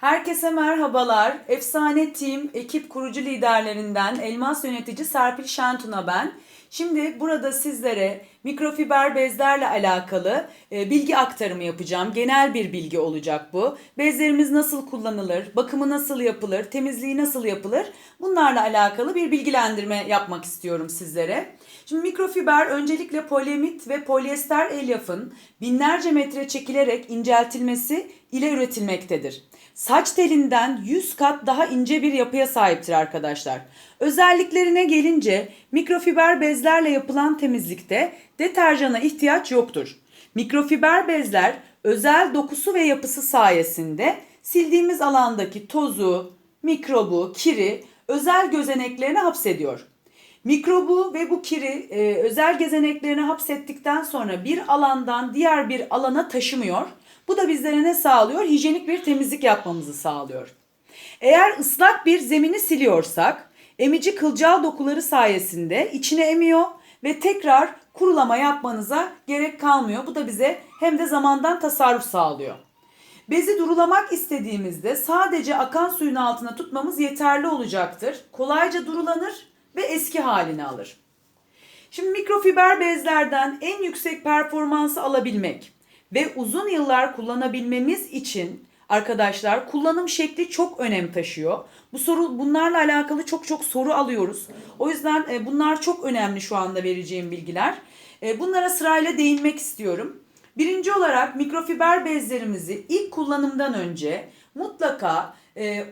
Herkese merhabalar. Efsane Team ekip kurucu liderlerinden Elmas yönetici Serpil Şentun'a ben. Şimdi burada sizlere mikrofiber bezlerle alakalı e, bilgi aktarımı yapacağım. Genel bir bilgi olacak bu. Bezlerimiz nasıl kullanılır, bakımı nasıl yapılır, temizliği nasıl yapılır? Bunlarla alakalı bir bilgilendirme yapmak istiyorum sizlere. Şimdi mikrofiber öncelikle polyamit ve polyester elyafın binlerce metre çekilerek inceltilmesi ile üretilmektedir. Saç telinden 100 kat daha ince bir yapıya sahiptir arkadaşlar. Özelliklerine gelince mikrofiber bezlerle yapılan temizlikte deterjana ihtiyaç yoktur. Mikrofiber bezler özel dokusu ve yapısı sayesinde sildiğimiz alandaki tozu, mikrobu, kiri özel gözeneklerine hapsediyor. Mikrobu ve bu kiri e, özel gezeneklerine hapsettikten sonra bir alandan diğer bir alana taşımıyor. Bu da bizlere ne sağlıyor? Hijyenik bir temizlik yapmamızı sağlıyor. Eğer ıslak bir zemini siliyorsak emici kılcal dokuları sayesinde içine emiyor ve tekrar kurulama yapmanıza gerek kalmıyor. Bu da bize hem de zamandan tasarruf sağlıyor. Bezi durulamak istediğimizde sadece akan suyun altına tutmamız yeterli olacaktır. Kolayca durulanır ve eski halini alır. Şimdi mikrofiber bezlerden en yüksek performansı alabilmek ve uzun yıllar kullanabilmemiz için arkadaşlar kullanım şekli çok önem taşıyor. Bu soru bunlarla alakalı çok çok soru alıyoruz. O yüzden e, bunlar çok önemli şu anda vereceğim bilgiler. E, bunlara sırayla değinmek istiyorum. Birinci olarak mikrofiber bezlerimizi ilk kullanımdan önce mutlaka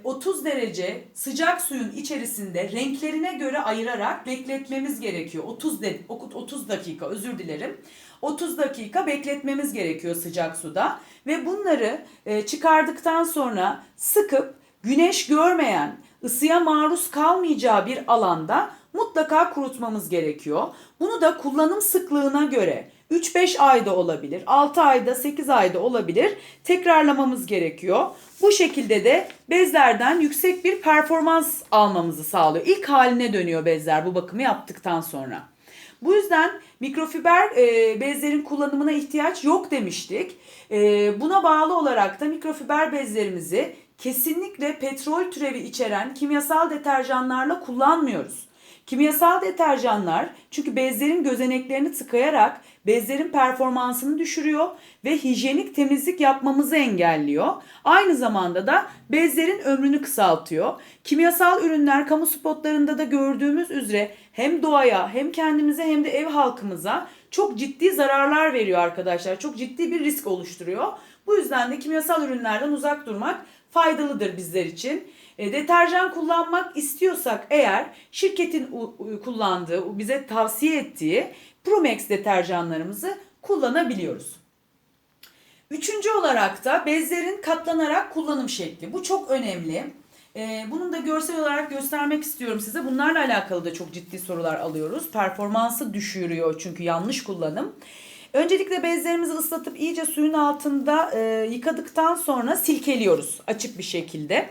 30 derece sıcak suyun içerisinde renklerine göre ayırarak bekletmemiz gerekiyor. 30 de, 30 dakika özür dilerim. 30 dakika bekletmemiz gerekiyor sıcak suda ve bunları e, çıkardıktan sonra sıkıp güneş görmeyen, ısıya maruz kalmayacağı bir alanda mutlaka kurutmamız gerekiyor. Bunu da kullanım sıklığına göre 3-5 ayda olabilir, 6 ayda, 8 ayda olabilir. Tekrarlamamız gerekiyor. Bu şekilde de bezlerden yüksek bir performans almamızı sağlıyor. İlk haline dönüyor bezler bu bakımı yaptıktan sonra. Bu yüzden mikrofiber e, bezlerin kullanımına ihtiyaç yok demiştik. E, buna bağlı olarak da mikrofiber bezlerimizi kesinlikle petrol türevi içeren kimyasal deterjanlarla kullanmıyoruz. Kimyasal deterjanlar çünkü bezlerin gözeneklerini tıkayarak bezlerin performansını düşürüyor ve hijyenik temizlik yapmamızı engelliyor. Aynı zamanda da bezlerin ömrünü kısaltıyor. Kimyasal ürünler kamu spotlarında da gördüğümüz üzere hem doğaya hem kendimize hem de ev halkımıza çok ciddi zararlar veriyor arkadaşlar. Çok ciddi bir risk oluşturuyor. Bu yüzden de kimyasal ürünlerden uzak durmak faydalıdır bizler için. E, deterjan kullanmak istiyorsak eğer şirketin kullandığı, bize tavsiye ettiği Promex deterjanlarımızı kullanabiliyoruz. Üçüncü olarak da bezlerin katlanarak kullanım şekli. Bu çok önemli. Ee, bunun da görsel olarak göstermek istiyorum size. Bunlarla alakalı da çok ciddi sorular alıyoruz. Performansı düşürüyor çünkü yanlış kullanım. Öncelikle bezlerimizi ıslatıp iyice suyun altında e, yıkadıktan sonra silkeliyoruz açık bir şekilde.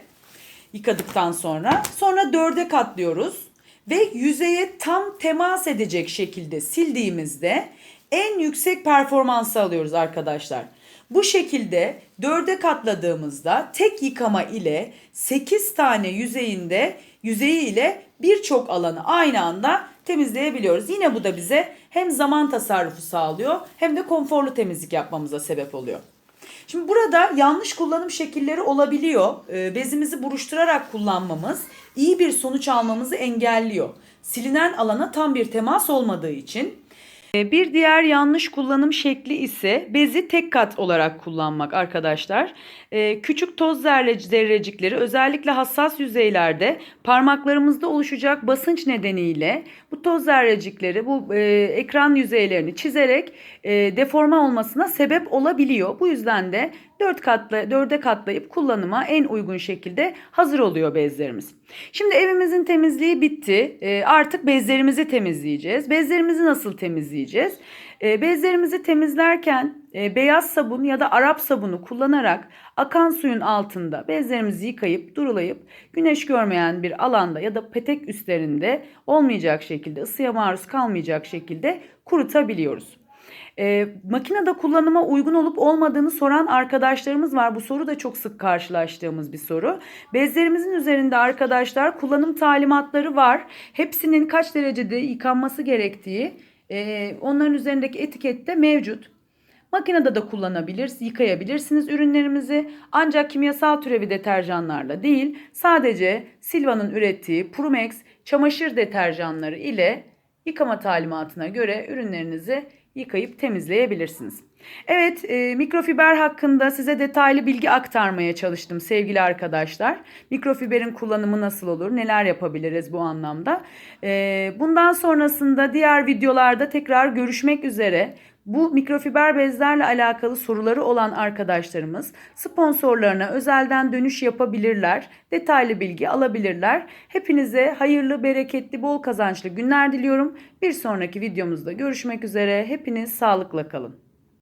Yıkadıktan sonra. Sonra dörde katlıyoruz ve yüzeye tam temas edecek şekilde sildiğimizde en yüksek performansı alıyoruz arkadaşlar. Bu şekilde dörde katladığımızda tek yıkama ile 8 tane yüzeyinde yüzeyi ile birçok alanı aynı anda temizleyebiliyoruz. Yine bu da bize hem zaman tasarrufu sağlıyor hem de konforlu temizlik yapmamıza sebep oluyor. Şimdi burada yanlış kullanım şekilleri olabiliyor. Ee, Bezimizi buruşturarak kullanmamız iyi bir sonuç almamızı engelliyor. Silinen alana tam bir temas olmadığı için. Ee, Bir diğer yanlış kullanım şekli ise bezi tek kat olarak kullanmak arkadaşlar. Ee, Küçük toz zerre- zerrecikleri özellikle hassas yüzeylerde parmaklarımızda oluşacak basınç nedeniyle bu toz zerrecikleri bu e, ekran yüzeylerini çizerek e, deforme olmasına sebep olabiliyor. Bu yüzden de 4 katla 4'e katlayıp kullanıma en uygun şekilde hazır oluyor bezlerimiz. Şimdi evimizin temizliği bitti. E, artık bezlerimizi temizleyeceğiz. Bezlerimizi nasıl temizleyeceğiz? E, bezlerimizi temizlerken e, beyaz sabun ya da Arap sabunu kullanarak akan suyun altında bezlerimizi yıkayıp durulayıp güneş görmeyen bir alanda ya da petek üstlerinde olmayacak şekilde ısıya maruz kalmayacak şekilde kurutabiliyoruz. E, makinede kullanıma uygun olup olmadığını soran arkadaşlarımız var. Bu soru da çok sık karşılaştığımız bir soru. Bezlerimizin üzerinde arkadaşlar kullanım talimatları var. Hepsinin kaç derecede yıkanması gerektiği e, onların üzerindeki etikette mevcut. Makinede de kullanabilir, yıkayabilirsiniz ürünlerimizi. Ancak kimyasal türevi deterjanlarla değil, sadece Silva'nın ürettiği Purumex çamaşır deterjanları ile yıkama talimatına göre ürünlerinizi yıkayıp temizleyebilirsiniz. Evet, e, mikrofiber hakkında size detaylı bilgi aktarmaya çalıştım sevgili arkadaşlar. Mikrofiberin kullanımı nasıl olur, neler yapabiliriz bu anlamda. E, bundan sonrasında diğer videolarda tekrar görüşmek üzere. Bu mikrofiber bezlerle alakalı soruları olan arkadaşlarımız sponsorlarına özelden dönüş yapabilirler, detaylı bilgi alabilirler. Hepinize hayırlı, bereketli, bol kazançlı günler diliyorum. Bir sonraki videomuzda görüşmek üzere. Hepiniz sağlıkla kalın.